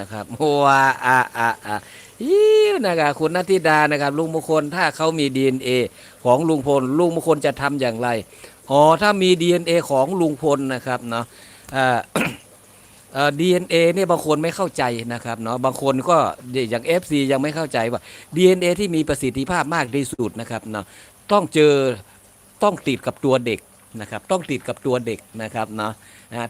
นะครับว้าอ่าอ่าอ่าอิ้วนะครับคุณนัทธิดานะครับ ลุงมงคลถ้าเขามี DNA ของลุงพล ลุงมงคลจะทำอย่างไรอ๋อถ้ามี DNA ของลุงพลนะครับเนาะอ่าเอ่อ DNA เนี่ยบางคนไม่เข้าใจนะครับเนาะบางคนก็อย่าง FC ยังไม่เข้าใจว่า DNA ที่มีประสิทธิภาพมากที่สุดนะครับเนาะต้องเจอต้องติดกับตัวเด็ก นะครับต้องติดกับตัวเด็กนะครับเนาะ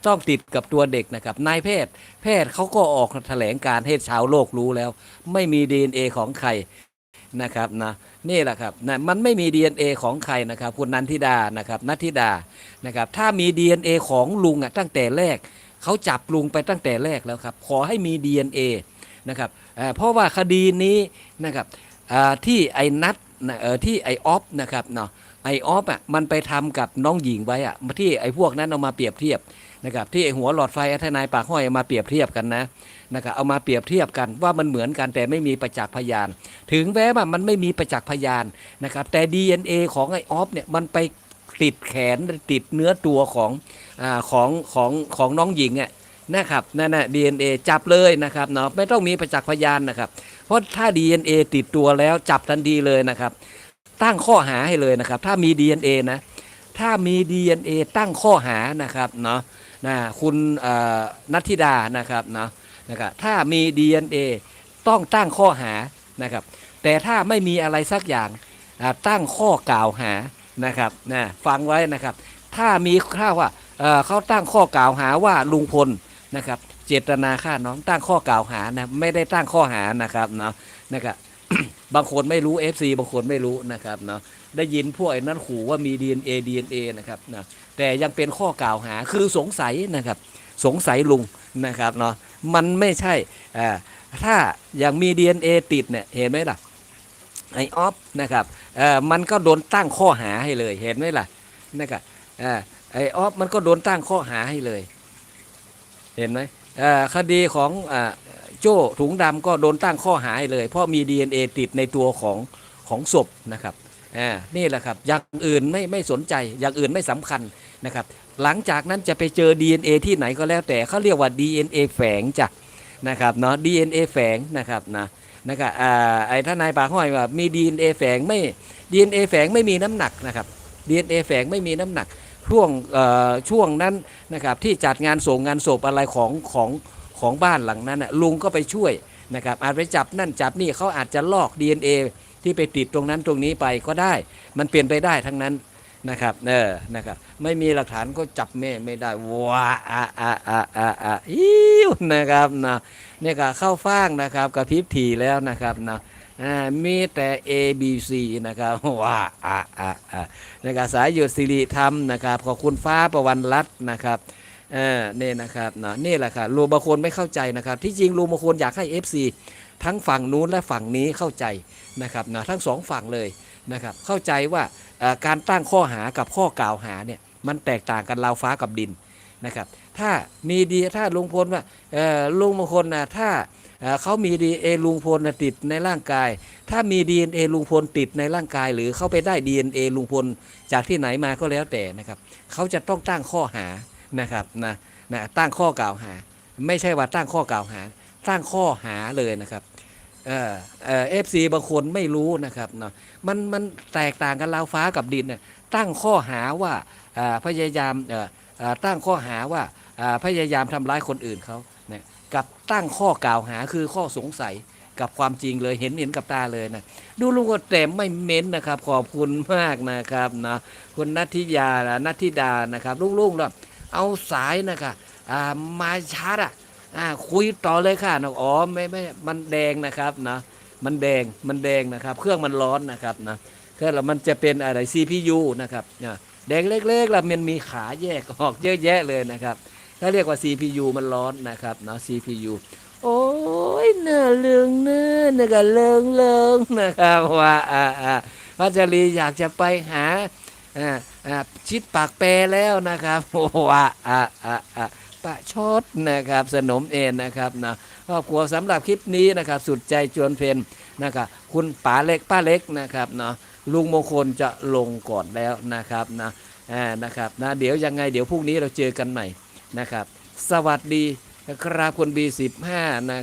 ต้องติดกับตัวเด็กนะครับนายแพทย์ แพทย์เขาก็ออกแถลงการให้ชาวโลกรู้แล้ว ไม่มี DNA ของใครนะครับนะนี่แหละครับนะมันไม่มี DNA ของใครนะครับคุณนันทิดานะครับนัทธิดานะครับถ้ามี DNA ของลุงอะตั้งแต่แรกเขาจับลุงไปตั้งแต่แรกแล้วครับขอให้มี DNA นะครับเพราะว่าคดีนี้นะครับที่ไอ้นัดนะเอ่อที่ไอ้ออฟนะครับเนาะ ไอ้ออฟอะมันไปทำกับน้องหญิงไว้อะที่ไอ้พวกนั้นเอามาเปรียบเทียบนะครับที่ไอ้หัวหลอดไฟทนายปากห้อยเอามาเปรียบเทียบกันนะนะครับเอามาเปรียบเทียบกันว่ามันเหมือนกันแต่ไม่มีประจักษ์พยาน ถึงแม้ว่ามันไม่มีประจักษ์พยานนะครับแต่ DNA ของไอ้ออฟเนี่ยมันไปติดแขนติดเนื้อตัวของอาของของของน้องหญิงอะนะครับนั่นน่ะ DNA จับเลยนะครับเนาะไม่ต้องมีประจักษ์พยานนะครับ เพราะถ้า DNA ติดตัวแล้วจับทันทีเลยนะครับ ตั้งข้อหาให้เลยนะครับ ถ้ามี DNA นะ ถ้ามี DNA ตั้งข้อหานะครับเนาะนะคุณนัทธิดานะครับเนาะนะครับถ้ามี DNA ต้องตั้งข้อหานะครับ แต่ถ้าไม่มีอะไรสักอย่างตั้งข้อกล่าวหานะครับนะฟังไว้นะครับ ถ้ามีข้าว่าเเขาตั้งข้อกล่าวหาว่าลุงพลนะครับ เจตนาฆ่าน้องตั้งข้อกล่าวหานะไม่ได้ตั้งข้อหานะครับเนาะนะครับ บางคนไม่รู้ FC บางคนไม่รู้นะครับเนาะได้ยินพวกไอ้นั้นขู่ว่ามี DNA DNA นะครับนะแต่ยังเป็นข้อกล่าวหาคือสงสัยนะครับ สงสัยลุงนะครับเนาะมันไม่ใช่อ่าถ้าอย่างมี DNA ติดเนี่ยเห็นไหมล่ะไอออฟนะครับเออมันก็โดนตั้งข้อหาให้เลยเห็นไหมล่ะนะครับอ่าไอออฟมันก็โดนตั้งข้อหาให้เลย เห็นไหมเออคดีของอ่า โจ้ถุงดำก็โดนตั้งข้อหาเลย เพราะมี DNA ติดในตัวของของศพนะครับอ่านี่แหละครับอย่างอื่นไม่ไม่สนใจอย่างอื่นไม่สำคัญนะครับหลังจากนั้นจะไปเจอ DNA ที่ไหนก็แล้วแต่เขาเรียกว่า DNA แฝงจ้ะนะครับเนาะ DNA แฝงนะครับนะนะครับอ่าไอ้ทนายปากห้อยว่ามี DNA แฝงไม่ DNA แฝงไม่มีน้ำหนักนะครับ DNA แฝงไม่มีน้ำหนักช่วงเอ่อช่วงนั้นนะครับที่จัดงานส่งงานศพอะไรของของ ของบ้านหลังนั้นน่ะลุงก็ไปช่วยนะครับอาจไปจับนั่นจับนี่เขาอาจจะลอก DNA ที่ไปติดตรงนั้นตรงนี้ไปก็ได้ มันเปลี่ยนไปได้ทั้งนั้นนะครับเออนะครับ ไม่มีหลักฐานก็จับแม่ไม่ได้ว้าอ่าอ่าอ่าอ่าอ่าอิ้วนะครับนะเนี่ยก็เข้าฟ้างนะครับกระพริบทีแล้วนะครับนะอ่ามีแต่ A B C นะครับว้าอ่าอ่าอ่านะครับสายหยุดสิริธรรมนะครับขอบคุณฟ้าประวันรัตน์นะครับ ออนี่นะครับเนาะนี่แหละครับลุงบางคนไม่เข้าใจนะครับ ที่จริงลุงบางคนอยากให้ FC ทั้งฝั่งนู้นและฝั่งนี้เข้าใจนะครับนะทั้งสองฝั่งเลยนะครับเข้าใจว่าการตั้งข้อหากับข้อกล่าวหาเนี่ยมันแตกต่างกันราวฟ้ากับดินนะครับถ้ามีดีถ้าลุงพลว่าเออลุงบางคนนะถ้าเเขามีดีเอลุงพลนะติดในร่างกาย ถ้ามี DNA ลุงพลติดในร่างกาย หรือเขาไปได้ DNA ลุงพลจากที่ไหนมาก็แล้วแต่นะครับเขาจะต้องตั้งข้อหา นะครับนะนะตั้งข้อกล่าวหา ไม่ใช่ว่าตั้งข้อกล่าวหา ตั้งข้อหาเลยนะครับเออเออฟซีบางคนไม่รู้นะครับเนาะมันมันแตกต่างกันราวฟ้ากับดินนะตั้งข้อหาว่าพยายามตั้งข้อหาว่าพยายามทำร้ายคนอื่นเขาเนี่ยกับตั้งข้อกล่าวหาคือข้อสงสัยกับความจริงเลยเห็นเห็นกับตาเลยนะดูลุงก็แต่ไม่เม้นนะครับ ขอบคุณมากนะครับนะคุณนัทธิยานัทธิดานะครับลุงๆแล้ว เอาสายนะครับอ่ามาชาร์จอะอ่าคุยต่อเลยค่ะนะอ๋อไม่ไม่มันแดงนะครับนะมันแดงมันแดงนะครับ เครื่องมันร้อนนะครับนะเครื่องเรามันจะเป็นอะไร CPU นะครับเนี่ยแดงเล็กๆล้วมันมีขาแยกออกเยอะแยะเลยนะครับถ้าเรียกว่า CPU มันร้อนนะครับนะ CPU โอ้ยเนื้อเลืองเนื้อเนื้อก็เลิงเลิงนะครับว่าอ่าอ่าพัชรีอยากจะไปหา ชิดปากแปรแล้วนะครับโอ้ว่าอ่าอ่าอ่าปะชดนะครับ สนมเอ็นนะครับนะครอบครัวสำหรับคลิปนี้นะครับ สุดใจจวนเพนนะครับ คุณป๋าเล็กป้าเล็กนะครับเนาะลุงมงคลจะลงก่อนแล้วนะครับนะอ่านะครับนะเดี๋ยวยังไงเดี๋ยวพรุ่งนี้เราเจอกันใหม่นะครับ สวัสดีครับคุณบีสิบห้านะครับ